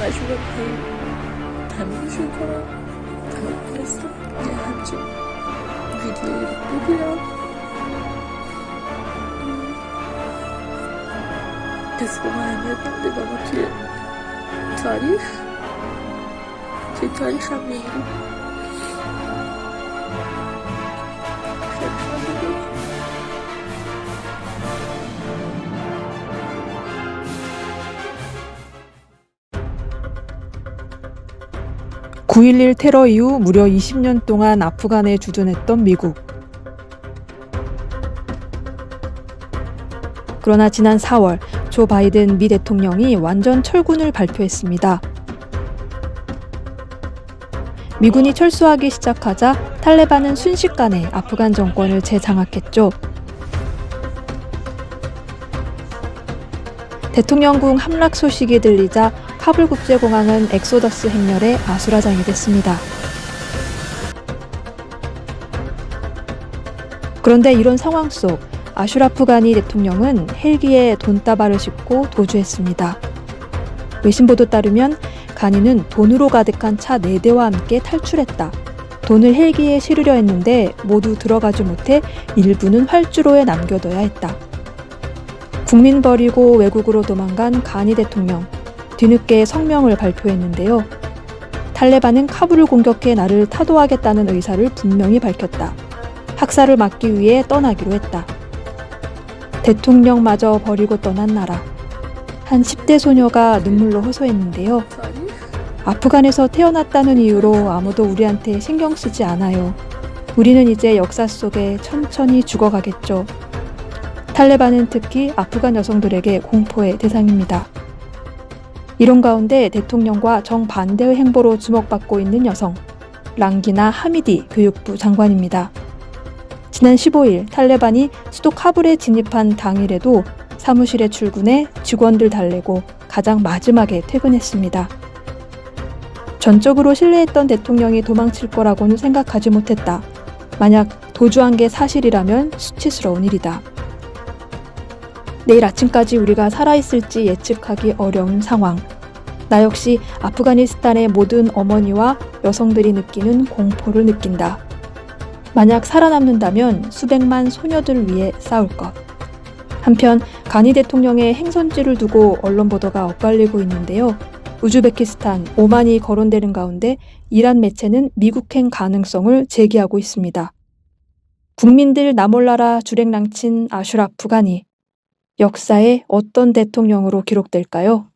مجبور مجبورم تمیزشون کنم؟ تمام تمیزشون یه همچین ویدیوی رو ببینم کسی به من اهمیت نمیده و ما توی تاریخ؟ توی تاریخ هم می‌گیریم. 9.11 테러 이후 무려 20년 동안 아프간에 주둔했던 미국. 그러나 지난 4월 조 바이든 미 대통령이 완전 철군을 발표했습니다. 미군이 철수하기 시작하자 탈레반은 순식간에 아프간 정권을 재장악했죠. 대통령궁 함락 소식이 들리자 카불 국제공항은 엑소더스 행렬의 아수라장이 됐습니다. 그런데 이런 상황 속 아슈라프 가니 대통령은 헬기에 돈다발을 싣고 도주했습니다. 외신 보도 따르면 가니는 돈으로 가득한 차 4대와 함께 탈출했다. 돈을 헬기에 실으려 했는데 모두 들어가지 못해 일부는 활주로에 남겨둬야 했다. 국민 버리고 외국으로 도망간 가니 대통령. 뒤늦게 성명을 발표했는데요. 탈레반은 카불을 공격해 나를 타도하겠다는 의사를 분명히 밝혔다. 학살을 막기 위해 떠나기로 했다. 대통령마저 버리고 떠난 나라. 한 10대 소녀가 눈물로 호소했는데요. 아프간에서 태어났다는 이유로 아무도 우리한테 신경 쓰지 않아요. 우리는 이제 역사 속에 천천히 죽어가겠죠. 탈레반은 특히 아프간 여성들에게 공포의 대상입니다. 이런 가운데 대통령과 정반대의 행보로 주목받고 있는 여성, 랑기나 하미디 교육부 장관입니다. 지난 15일 탈레반이 수도 카불에 진입한 당일에도 사무실에 출근해 직원들 달래고 가장 마지막에 퇴근했습니다. 전적으로 신뢰했던 대통령이 도망칠 거라고는 생각하지 못했다. 만약 도주한 게 사실이라면 수치스러운 일이다. 내일 아침까지 우리가 살아있을지 예측하기 어려운 상황. 나 역시 아프가니스탄의 모든 어머니와 여성들이 느끼는 공포를 느낀다. 만약 살아남는다면 수백만 소녀들을 위해 싸울 것. 한편 가니 대통령의 행선지를 두고 언론 보도가 엇갈리고 있는데요. 우즈베키스탄, 오만이 거론되는 가운데 이란 매체는 미국행 가능성을 제기하고 있습니다. 국민들 나몰라라 주랭랑친 아슈라프 가니 역사에 어떤 대통령으로 기록될까요?